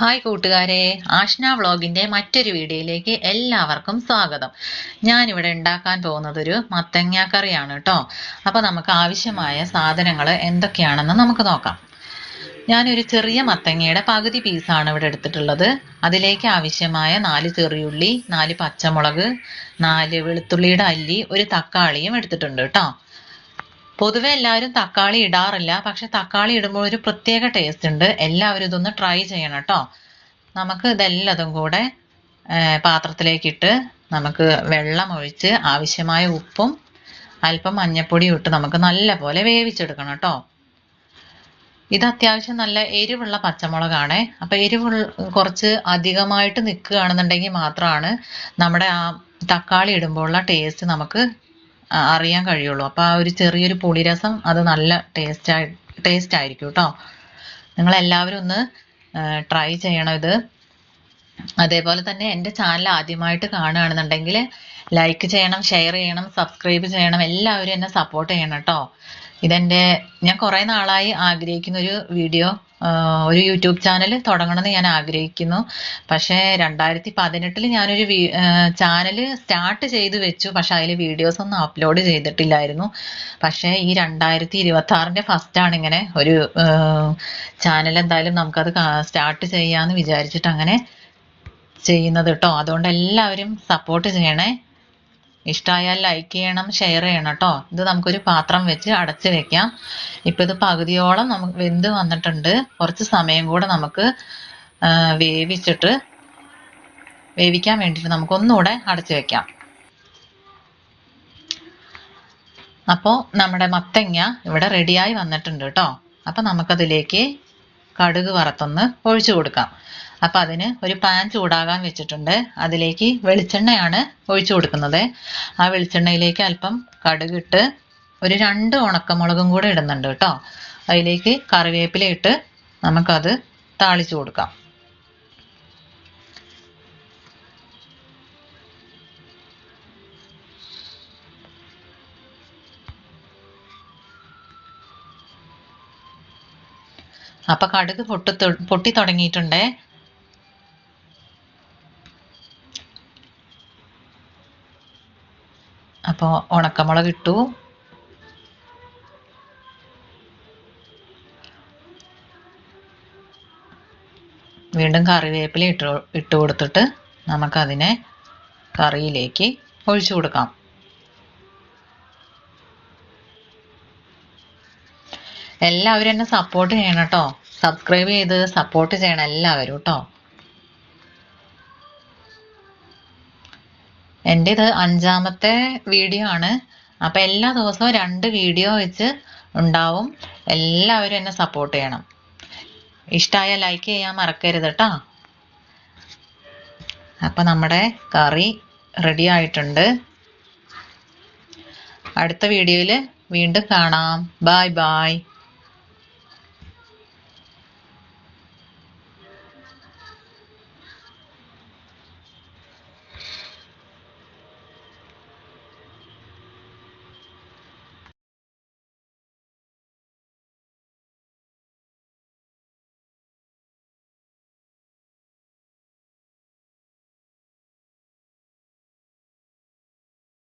Hi കൂട്ടുകാരെ. ആഷ്ന വ്ളോഗിന്റെ മറ്റൊരു വീഡിയോയിലേക്ക് എല്ലാവർക്കും സ്വാഗതം. ഞാനിവിടെ ഉണ്ടാക്കാൻ പോകുന്നത് ഒരു മത്തങ്ങ കറിയാണ് കേട്ടോ അപ്പോൾ നമുക്ക് ആവശ്യമായ സാധനങ്ങൾ എന്തൊക്കെയാണെന്ന് നമുക്ക് നോക്കാം. ഞാനൊരു ചെറിയ മത്തങ്ങയുടെ പകുതി പീസാണ് ഇവിടെ എടുത്തിട്ടുള്ളത്. അതിലേക്ക് ആവശ്യമായ നാല് ചെറിയുള്ളി നാല് പച്ചമുളക് നാല് വെളുത്തുള്ളിയുടെ അല്ലി ഒരു തക്കാളിയും എടുത്തിട്ടുണ്ട് കേട്ടോ പൊതുവെ എല്ലാവരും തക്കാളി ഇടാറില്ല. പക്ഷെ തക്കാളി ഇടുമ്പോൾ ഒരു പ്രത്യേക ടേസ്റ്റ് ഉണ്ട്. എല്ലാവരും ഇതൊന്ന് ട്രൈ ചെയ്യണം കേട്ടോ. നമുക്ക് ഇതെല്ലതും കൂടെ പാത്രത്തിലേക്കിട്ട് നമുക്ക് വെള്ളം ഒഴിച്ച് ആവശ്യമായ ഉപ്പും അല്പം മഞ്ഞപ്പൊടിയും ഇട്ട് നമുക്ക് നല്ല പോലെ വേവിച്ചെടുക്കണം കേട്ടോ. ഇത് അത്യാവശ്യം നല്ല എരിവുള്ള പച്ചമുളകാണ്. അപ്പൊ എരിവ് കുറച്ച് അധികമായിട്ട് നിൽക്കുകയാണെന്നുണ്ടെങ്കിൽ മാത്രമാണ് നമ്മുടെ ആ തക്കാളി ഇടുമ്പോഴുള്ള ടേസ്റ്റ് നമുക്ക് അറിയാൻ കഴിയുള്ളൂ. അപ്പോൾ ആ ഒരു ചെറിയൊരു പുളിരസം അത് നല്ല ടേസ്റ്റ് ടേസ്റ്റ് ആയിരിക്കും കേട്ടോ നിങ്ങൾ എല്ലാവരും ഒന്ന് ട്രൈ ചെയ്യണം ഇത്. അതേപോലെ തന്നെ എന്റെ ചാനൽ ആദ്യമായിട്ട് കാണുകയാണെന്നുണ്ടെങ്കിൽ ലൈക്ക് ചെയ്യണം ഷെയർ ചെയ്യണം സബ്സ്ക്രൈബ് ചെയ്യണം എല്ലാവരും എന്നെ സപ്പോർട്ട് ചെയ്യണം കേട്ടോ ഇതെന്റെ ഞാൻ കുറേ നാളായി ആഗ്രഹിക്കുന്ന ഒരു വീഡിയോ ഒരു യൂട്യൂബ് ചാനൽ തുടങ്ങണമെന്ന് ഞാൻ ആഗ്രഹിക്കുന്നു. പക്ഷേ രണ്ടായിരത്തി പതിനെട്ടിൽ ഞാനൊരു ചാനൽ സ്റ്റാർട്ട് ചെയ്തു വെച്ചു. പക്ഷെ അതിൽ വീഡിയോസ് ഒന്നും അപ്ലോഡ് ചെയ്തിട്ടില്ലായിരുന്നു. പക്ഷേ ഈ രണ്ടായിരത്തി ഇരുപത്തി ആറിന്റെ ഫസ്റ്റാണ് ഇങ്ങനെ ഒരു ചാനൽ എന്തായാലും നമുക്കത് സ്റ്റാർട്ട് ചെയ്യാമെന്ന് വിചാരിച്ചിട്ട് അങ്ങനെ ചെയ്യുന്നത് കേട്ടോ അതുകൊണ്ട് എല്ലാവരും സപ്പോർട്ട് ചെയ്യണേ. ഇഷ്ടമായാൽ ലൈക്ക് ചെയ്യണം ഷെയർ ചെയ്യണം കേട്ടോ ഇത് നമുക്കൊരു പാത്രം വെച്ച് അടച്ചു വെക്കാം. ഇപ്പം ഇത് പകുതിയോളം നമുക്ക് വെന്ത് വന്നിട്ടുണ്ട്. കുറച്ച് സമയം കൂടെ നമുക്ക് വേവിച്ചിട്ട് വേവിക്കാൻ വേണ്ടിയിട്ട് നമുക്ക് ഒന്നുകൂടെ അടച്ചു വെക്കാം. അപ്പോൾ നമ്മുടെ മത്തങ്ങ ഇവിടെ റെഡിയായി വന്നിട്ടുണ്ട് കേട്ടോ അപ്പം നമുക്കതിലേക്ക് കടുക് വറുത്തൊന്ന് ഒഴിച്ചു കൊടുക്കാം. അപ്പം അതിന് ഒരു പാൻ ചൂടാകാൻ വെച്ചിട്ടുണ്ട്. അതിലേക്ക് വെളിച്ചെണ്ണയാണ് ഒഴിച്ചു കൊടുക്കുന്നത്. ആ വെളിച്ചെണ്ണയിലേക്ക് അല്പം കടുകിട്ട് ഒരു രണ്ട് ഉണക്കമുളകും കൂടെ ഇടുന്നുണ്ട് കേട്ടോ. അതിലേക്ക് കറിവേപ്പില ഇട്ട് നമുക്കത് താളിച്ചു കൊടുക്കാം. അപ്പൊ കടുക് പൊട്ടി പൊട്ടി തുടങ്ങിയിട്ടുണ്ടേ. അപ്പോൾ ഉണക്കമുളക് ഇട്ടു. വീണ്ടും കറിവേപ്പില ഇട്ട് ഇട്ട് കൊടുത്തിട്ട് നമുക്കതിനെ കറിയിലേക്ക് ഒഴിച്ചു കൊടുക്കാം. എല്ലാവരും എന്നെ സപ്പോർട്ട് ചെയ്യണം കേട്ടോ സബ്സ്ക്രൈബ് ചെയ്ത് സപ്പോർട്ട് ചെയ്യണം എല്ലാവരും കേട്ടോ എന്റെ ഇത് അഞ്ചാമത്തെ വീഡിയോ ആണ്. അപ്പം എല്ലാ ദിവസവും രണ്ട് വീഡിയോ വെച്ച് ഉണ്ടാവും. എല്ലാവരും എന്നെ സപ്പോർട്ട് ചെയ്യണം. ഇഷ്ടമായ ലൈക്ക് ചെയ്യാൻ മറക്കരുത് കേട്ടോ അപ്പം നമ്മുടെ കറി റെഡി ആയിട്ടുണ്ട്. അടുത്ത വീഡിയോയിൽ വീണ്ടും കാണാം. Bye bye